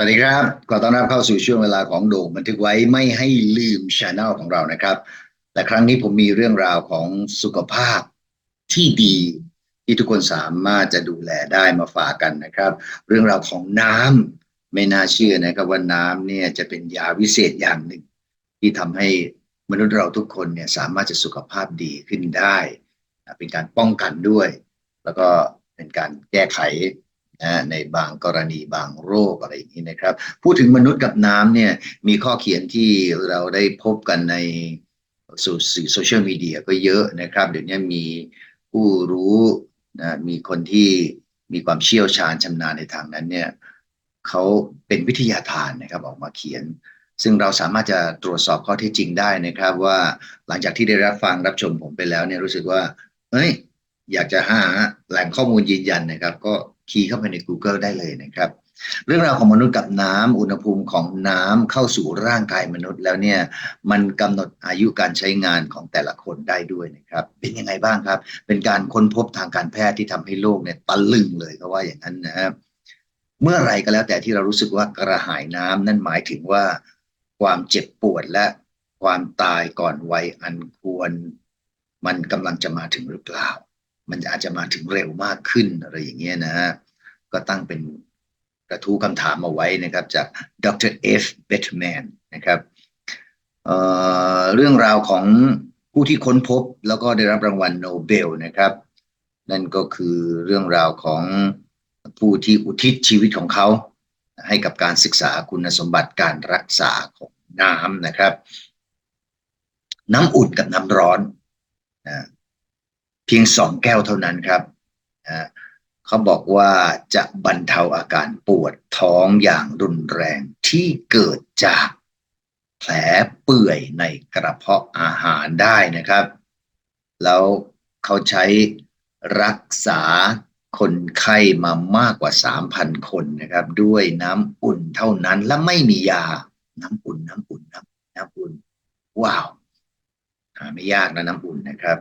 วัสดีครับ ขอต้อนรับเข้าสู่ช่วงเวลาของโด่งบันทึกไว้ไม่ให้ลืมช anel ของเรานะครับ แต่ครั้งนี้ผมมีเรื่องราวของสุขภาพที่ดีที่ทุกคนสามารถจะดูแลได้มาฝากกันนะครับ เรื่องราวของน้ำไม่น่าเชื่อนะครับว่าน้ำเนี่ยจะเป็นยาวิเศษอย่างหนึ่ง ที่ทำให้มนุษย์เราทุกคนเนี่ยสามารถจะสุขภาพดีขึ้นได้ เป็นการป้องกันด้วย แล้วก็เป็นการแก้ไข นะในบางกรณีบางโรคอะไรอย่างนี้นะครับ พูดถึงมนุษย์กับน้ำเนี่ยมีข้อเขียนที่เราได้พบกันในสื่อโซเชียลมีเดียก็เยอะนะครับ เดี๋ยวนี้มีผู้รู้นะมีคนที่มีความเชี่ยวชาญชำนาญในทางนั้นเนี่ยเขาเป็นวิทยาทานนะครับออกมาเขียน ซึ่งเราสามารถจะตรวจสอบข้อเท็จจริงได้นะครับ ว่าหลังจากที่ได้รับฟังรับชมผมไปแล้วเนี่ยรู้สึกว่าเฮ้ยอยากจะหาแหล่งข้อมูลยืนยันนะครับ ก็ คีย์เข้าไปใน Google ได้เลยนะครับ เรื่องราวของมนุษย์กับน้ำอุณหภูมิของน้ำเข้าสู่ร่างกายมนุษย์แล้วเนี่ยมันกำหนดอายุการใช้งานของแต่ละคนได้ด้วยนะครับ เป็นยังไงบ้างครับ เป็นการค้นพบทางการแพทย์ที่ทำให้โลกเนี่ยตะลึงเลยก็ว่าอย่างนั้นนะครับเมื่อไรก็แล้วแต่ที่เรารู้สึกว่ากระหายน้ำนั่นหมายถึงว่าความเจ็บปวดและความตายก่อนวัยอันควร มันกำลังจะมาถึงหรือเปล่า มันอาจจะมาถึงเร็วมากขึ้นอะไรอย่างเงี้ยนะฮะก็ตั้งเป็นกระทู้คำถามมาไว้นะครับ จากดรเอฟเบทแมนนะครับเเรื่องราวของผู้ที่ค้นพบแล้วก็ได้รับรางวัลโนเบลนะครับ นั่นก็คือเรื่องราวของผู้ที่อุทิศชีวิตของเขา ให้กับการศึกษาคุณสมบัติการรักษาของน้ำนะครับ น้ำอุ่นกับน้ำร้อนนะ เพียงสองแก้วเท่านั้นครับเขาบอกว่าจะบรรเทาอาการปวดท้องอย่างรุนแรงที่เกิดจากแผลเปื่อยในกระเพาะอาหารได้นะครับ แล้วเขาใช้รักษาคนไข้มามากกว่า 3,000 คนนะครับ ด้วยน้ำอุ่นเท่านั้นและไม่มียา น้ำอุ่นน้ำอุ่นน้ำน้ำอุ่น ว้าวหาไม่ยากนะน้ำอุ่นนะครับ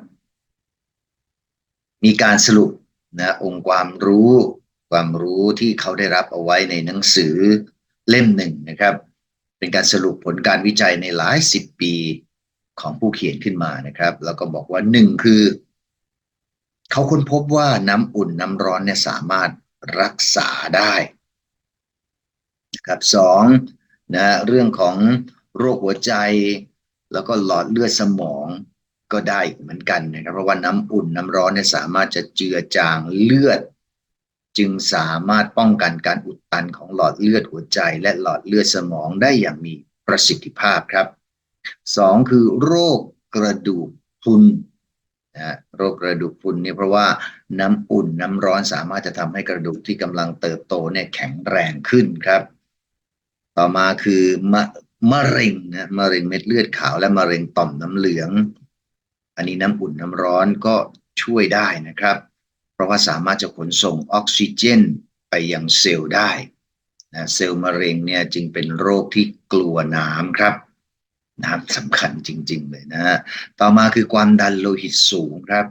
มีการสรุปนะองค์ความรู้ความรู้ที่เขาได้รับเอาไว้ในหนังสือเล่มหนึ่งนะครับ เป็นการสรุปผลการวิจัยในหลายสิบปีของผู้เขียนขึ้นมานะครับ แล้วก็บอกว่าหนึ่งคือ เขาค้นพบว่าน้ำอุ่นน้ำร้อนเนี่ยสามารถรักษาได้นะครับสองนะเรื่องของโรคหัวใจ แล้วก็หลอดเลือดสมอง ก็ได้เหมือนกันนะครับเพราะว่าน้ำอุ่นน้ำร้อนเนี่ยสามารถจะเจือจางเลือด จึงสามารถป้องกันการอุดตันของหลอดเลือดหัวใจ และหลอดเลือดสมองได้อย่างมีประสิทธิภาพครับสองคือโรคกระดูกพรุนนะโรคกระดูกพรุนเนี่ยเพราะว่าน้ำอุ่นน้ำร้อนสามารถจะทำให้กระดูกที่กำลังเติบโตเนี่ยแข็งแรงขึ้นครับ ต่อมาคือมะมะเร็งนะมะเร็งเม็ดเลือดขาวและมะเร็งต่อมน้ำเหลือง อันนี้น้ำอุ่นน้ำร้อนก็ช่วยได้นะครับ เพราะว่าสามารถจะขนส่งออกซิเจนไปยังเซลล์ได้นะเซลล์มะเร็งเนี่ยจึงเป็นโรคที่กลัวน้ำครับ น้ำสำคัญจริง ๆ เลยนะฮะต่อมาคือความดันโลหิตสูงครับ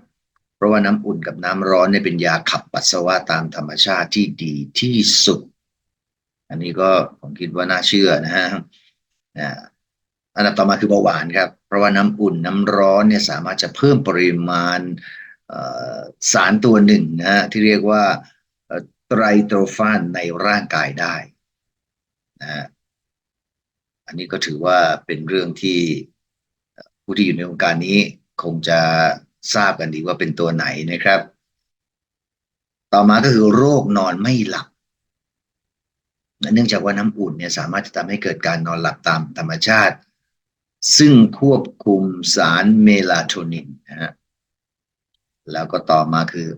เพราะว่าน้ำอุ่นกับน้ำร้อนเนี่ยเป็นยาขับปัสสาวะตามธรรมชาติที่ดีที่สุด อันนี้ก็ผมคิดว่าน่าเชื่อนะฮะ อันดับต่อมาคือเบาหวานครับ เพราะว่าน้ำอุ่นน้ำร้อนเนี่ยสามารถจะเพิ่มปริมาณสารตัวหนึ่งนะฮะที่เรียกว่าไตรโตรฟานในร่างกายได้นะอันนี้ก็ถือว่าเป็นเรื่องที่ผู้ที่อยู่ในวงการนี้คงจะทราบกันดีว่าเป็นตัวไหนนะครับ ต่อมาก็คือโรคนอนไม่หลับเนื่องจากว่าน้ำอุ่นเนี่ยสามารถจะทำให้เกิดการนอนหลับตามธรรมชาติ ซึ่งควบคุมสารเมลาโทนินนะฮะแล้วก็ต่อมาคือ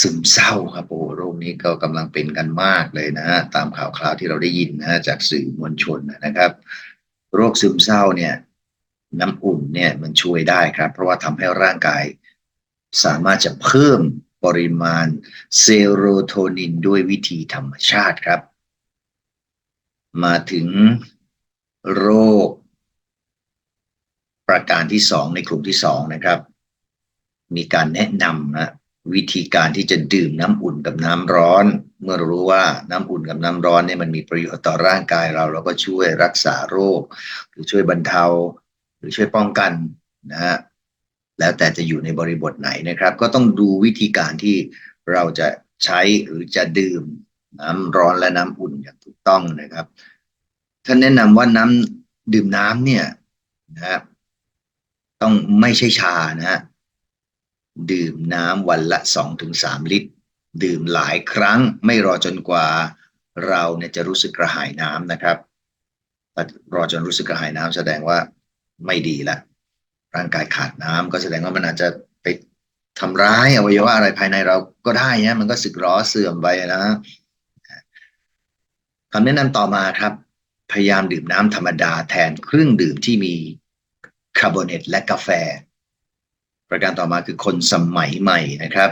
ซึมเศร้าครับโอ้โรคนี้ก็กำลังเป็นกันมากเลยนะฮะตามข่าวคราวที่เราได้ยินนะฮะจากสื่อมวลชนนะครับ โรคซึมเศร้าเนี่ย น้ำอุ่นเนี่ยมันช่วยได้ครับ เพราะว่าทำให้ร่างกาย สามารถจะเพิ่มปริมาณเซโรโทนินด้วยวิธีธรรมชาติครับ มาถึงโรค ประการที่สองในกลุ่มที่สองนะครับ มีการแนะนำนะวิธีการที่จะดื่มน้ำอุ่นกับน้ำร้อน เมื่อรู้ว่าน้ำอุ่นกับน้ำร้อนเนี่ยมันมีประโยชน์ต่อร่างกายเราเราก็ช่วยรักษาโรค หรือช่วยบรรเทา หรือช่วยป้องกันนะฮะแล้วแต่จะอยู่ในบริบทไหนนะครับ ก็ต้องดูวิธีการที่เราจะใช้หรือจะดื่มน้ำร้อนและน้ำอุ่นอย่างถูกต้องนะครับท่านแนะนำว่าน้ำดื่มน้ำเนี่ยนะครับ ต้องไม่ใช่ชานะฮะดื่มน้ำวันละสองถึงสามลิตร ดื่มหลายครั้งไม่รอจนกว่าเราเนี่ยจะรู้สึกกระหายน้ำนะครับรอจนรู้สึกกระหายน้ำแสดงว่าไม่ดีละร่างกายขาดน้ำก็แสดงว่ามันอาจจะไปทำร้ายอวัยวะอะไรภายในเราก็ได้นะมันก็สึกหรอเสื่อมไปนะคำแนะนำต่อมาครับ พยายามดื่มน้ำธรรมดาแทนเครื่องดื่มที่มี คาร์บอเนตและกาแฟ ประการต่อมาคือคนสมัยใหม่นะครับ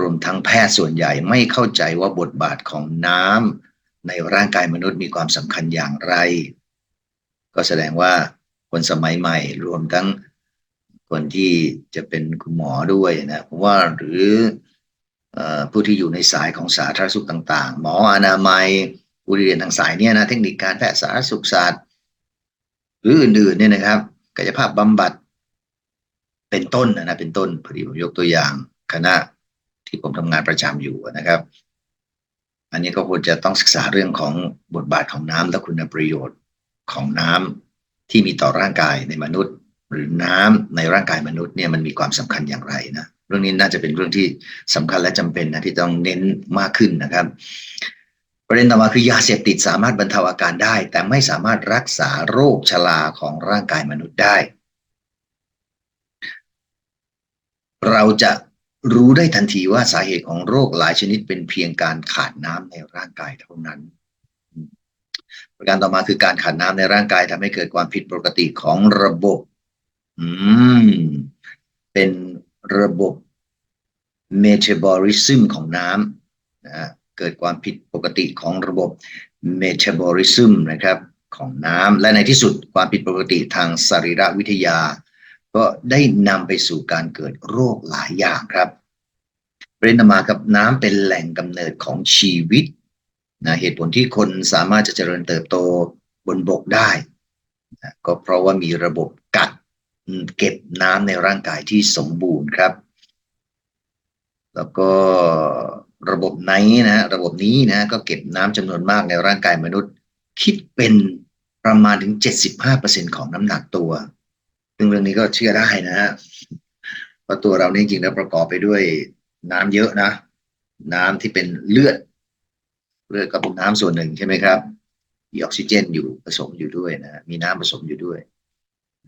รวมทั้งแพทย์ส่วนใหญ่ไม่เข้าใจว่าบทบาทของน้ำในร่างกายมนุษย์มีความสำคัญอย่างไร ก็แสดงว่าคนสมัยใหม่รวมทั้งคนที่จะเป็นคุณหมอด้วยนะผมว่าหรือผู้ที่อยู่ในสายของสาธารณสุขต่างๆ หมออนามัยผู้เรียนทางสายเนี่ยนะเทคนิคการแพทย์สาธารณสุขศาสตร์ หรืออื่นๆเนี่ยนะครับ กายภาพบำบัด เป็นต้นนะเป็นต้นพอดีผมยกตัวอย่างคณะที่ผมทำงานประจำอยู่นะครับ อันนี้ก็ควรจะต้องศึกษาเรื่องของบทบาทของน้ำและคุณประโยชน์ของน้ำที่มีต่อร่างกายในมนุษย์ หรือน้ำในร่างกายมนุษย์เนี่ยมันมีความสำคัญอย่างไรนะเรื่องนี้น่าจะเป็นเรื่องที่สำคัญและจำเป็นนะที่ต้องเน้นมากขึ้นนะครับ ประเด็นต่อมาคือยาเสพติดสามารถบรรเทาอาการได้ แต่ไม่สามารถรักษาโรคชราของร่างกายมนุษย์ได้ เราจะรู้ได้ทันทีว่าสาเหตุของโรคหลายชนิดเป็นเพียงการขาดน้ำในร่างกายเท่านั้น ประการต่อมาคือการขาดน้ำในร่างกายทำให้เกิดความผิดปกติของระบบ อืม เป็นระบบเมตาบอลิซึมของน้ำนะ เกิดความผิดปกติของระบบเมตาบอลิซึมนะครับของน้ำและในที่สุดความผิดปกติทางสรีรวิทยา ก็ได้นำไปสู่การเกิดโรคหลายอย่างครับเรนมากับน้ำเป็นแหล่งกำเนิดของชีวิตนะเหตุผลที่คนสามารถจะเจริญเติบโตบนบกได้นะก็เพราะว่ามีระบบกัดเก็บน้ำในร่างกายที่สมบูรณ์ครับ แล้วก็ ระบบไหนนะระบบนี้นะก็เก็บน้ำจำนวนมากในร่างกายมนุษย์ คิดเป็นประมาณถึง 75%ของน้ำหนักตัว ซึ่งเรื่องนี้ก็เชื่อได้นะฮะเพราะตัวเรานี่จริงแล้วประกอบไปด้วยน้ำเยอะนะ น้ำที่เป็นเลือด เลือดก็เป็นน้ำส่วนหนึ่งใช่ไหมครับมีออกซิเจนอยู่ผสมอยู่ด้วยนะมีน้ำผสมอยู่ด้วย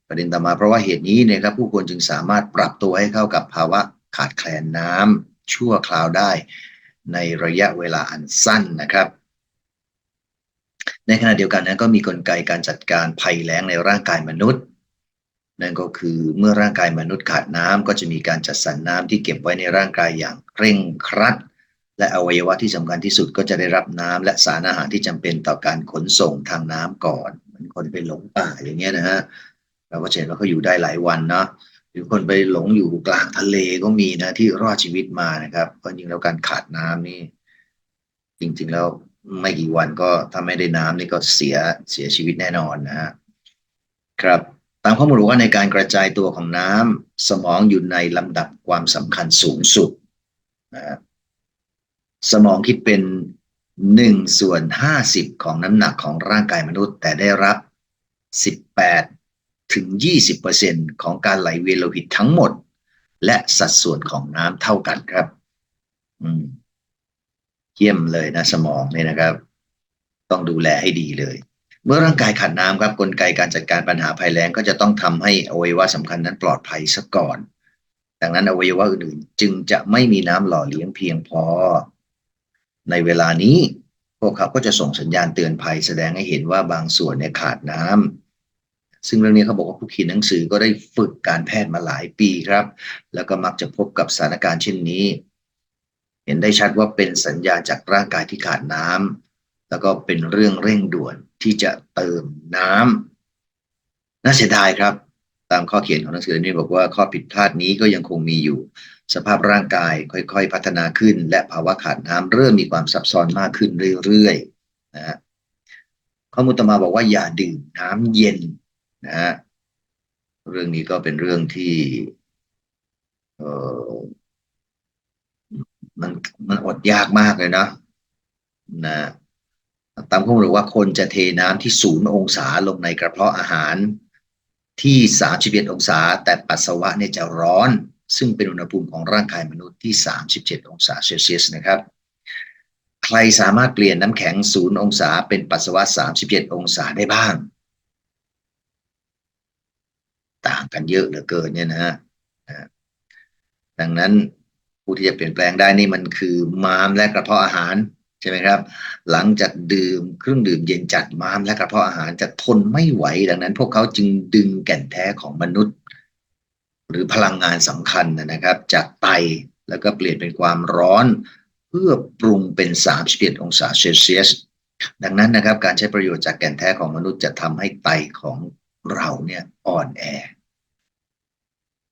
ประเด็นต่อมาเพราะว่าเหตุนี้นี่ยครับผู้คนจึงสามารถปรับตัวให้เข้ากับภาวะขาดแคลนน้ำชั่วคราวได้ ในระยะเวลาอันสั้นนะครับ ในขณะเดียวกันนะก็มีกลไกการจัดการภัยแล้งในร่างกายมนุษย์ นั่นก็คือเมื่อร่างกายมนุษย์ขาดน้ำก็จะมีการจัดสรรน้ำที่เก็บไว้ในร่างกายอย่างเคร่งครัด และอวัยวะที่สำคัญที่สุดก็จะได้รับน้ำและสารอาหารที่จำเป็นต่อการขนส่งทางน้ำก่อนเหมือนคนไปหลงป่าอย่างเงี้ยนะฮะเราก็เห็นว่าเขาอยู่ได้หลายวันเนาะ หรือคนไปหลงอยู่กลางทะเลก็มีนะที่รอดชีวิตมานะครับเพราะจริงแล้วการขาดน้ำนี่ จริง ๆ แล้วไม่กี่วันก็ถ้าไม่ได้น้ำนี่ก็เสียเสียชีวิตแน่นอนนะฮะครับตามข้อมูลว่าในการกระจายตัวของน้ำสมองอยู่ในลำดับความสำคัญสูงสุดนะสมองคิดเป็นหนึ่งส่วนห้าสิบของน้ำหนักของร่างกายมนุษย์ แต่ได้รับสิบแปด ถึงยี่สิบเปอร์เซ็นของการไหลเวียนโลหิตทั้งหมด และสัดส่วนของน้ำเท่ากันครับ อืม เยี่ยมเลยนะสมองเนี่ยนะครับ ต้องดูแลให้ดีเลย เมื่อร่างกายขาดน้ำครับกลไกการจัดการปัญหาภัยแล้งก็จะต้องทำให้อวัยวะสำคัญนั้นปลอดภัยซะก่อน ดังนั้นอวัยวะอื่นๆ จึงจะไม่มีน้ำหล่อเลี้ยงเพียงพอ ในเวลานี้พวกเขาก็จะส่งสัญญาณเตือนภัยแสดงให้เห็นว่าบางส่วนเนี่ยขาดน้ำ ซึ่งเรื่องนี้เขาบอกว่าผู้เขียนหนังสือก็ได้ฝึกการแพทย์มาหลายปีครับ แล้วก็มักจะพบกับสถานการณ์เช่นนี้ เห็นได้ชัดว่าเป็นสัญญาณจากร่างกายที่ขาดน้ำแล้วก็เป็นเรื่องเร่งด่วนที่จะเติมน้ำน่าเสียดายครับ ตามข้อเขียนของหนังสือเล่มนี้บอกว่าข้อผิดพลาดนี้ก็ยังคงมีอยู่ สภาพร่างกายค่อยๆ พัฒนาขึ้น และภาวะขาดน้ำเริ่มมีความซับซ้อนมากขึ้นเรื่อยๆนะฮะข้อมูลต่อมาบอกว่าอย่าดื่มน้ำเย็น นะฮะเรื่องนี้ก็เป็นเรื่องที่ เออมันมันอดยากมากเลยนะนะตามข้อมูลว่าคนจะเทน้ำที่ศูนย์องศาลงในกระเพาะอาหาร ที่31องศา แต่ปัสสาวะเนี่ยจะร้อน ซึ่งเป็นอุณหภูมิของร่างกายมนุษย์ที่37องศาเซลเซียสนะครับ ใครสามารถเปลี่ยนน้ำแข็งศูนย์องศาเป็นปัสสาวะ37องศาได้บ้าง ต่างกันเยอะเหลือเกินเนี่ยนะฮะดังนั้นผู้ที่จะเปลี่ยนแปลงได้นี่มันคือม้ามและกระเพาะอาหารใช่ไหมครับ หลังจากดื่มเครื่องดื่มเย็นจัดม้ามและกระเพาะอาหารจะทนไม่ไหว ดังนั้น พวกเขาจึงดึงแก่นแท้ของมนุษย์ หรือพลังงานสำคัญนะครับ จากไตแล้วก็เปลี่ยนเป็นความร้อน เพื่อปรุงเป็น31องศาเซลเซียสดังนั้นนะครับการใช้ประโยชน์จากแก่นแท้ของมนุษย์จะทำให้ไตของ เราเนี่ยอ่อนแอ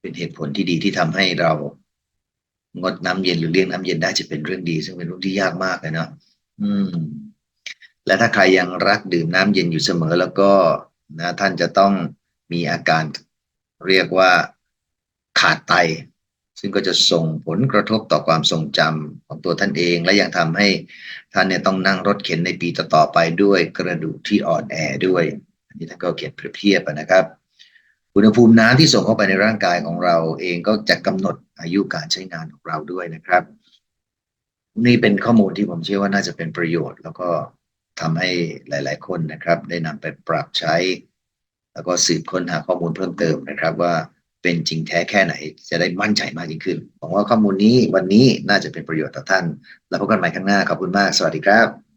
เป็นเหตุผลที่ดีที่ทำให้เรางดน้ำเย็นหรือเลี่ยงน้ำเย็นได้จะเป็นเรื่องดี ซึ่งเป็นเรื่องที่ยากมากเลยเนาะอืม และถ้าใครยังรักดื่มน้ำเย็นอยู่เสมอแล้วก็นะท่านจะต้องมีอาการเรียกว่าขาดไต ซึ่งก็จะส่งผลกระทบต่อความทรงจำของตัวท่านเอง และยังทำให้ท่านเนี่ยต้องนั่งรถเข็นในปีต่อๆไปด้วยกระดูกที่อ่อนแอด้วย อันนี้ท่านก็เขียนเปรียบเทียบนะครับ อุณหภูมิน้ำที่ส่งเข้าไปในร่างกายของเราเองก็จะกำหนดอายุการใช้งานของเราด้วยนะครับ นี่เป็นข้อมูลที่ผมเชื่อว่าน่าจะเป็นประโยชน์ แล้วก็ทำให้หลาย ๆ คนนะครับ ได้นำไปปรับใช้ แล้วก็สืบค้นหาข้อมูลเพิ่มเติมนะครับ ว่าเป็นจริงแท้แค่ไหน จะได้มั่นใจมากยิ่งขึ้นหวังว่าข้อมูลนี้วันนี้น่าจะเป็นประโยชน์ต่อท่าน แล้วพบกันใหม่ข้างหน้าขอบคุณมาก สวัสดีครับ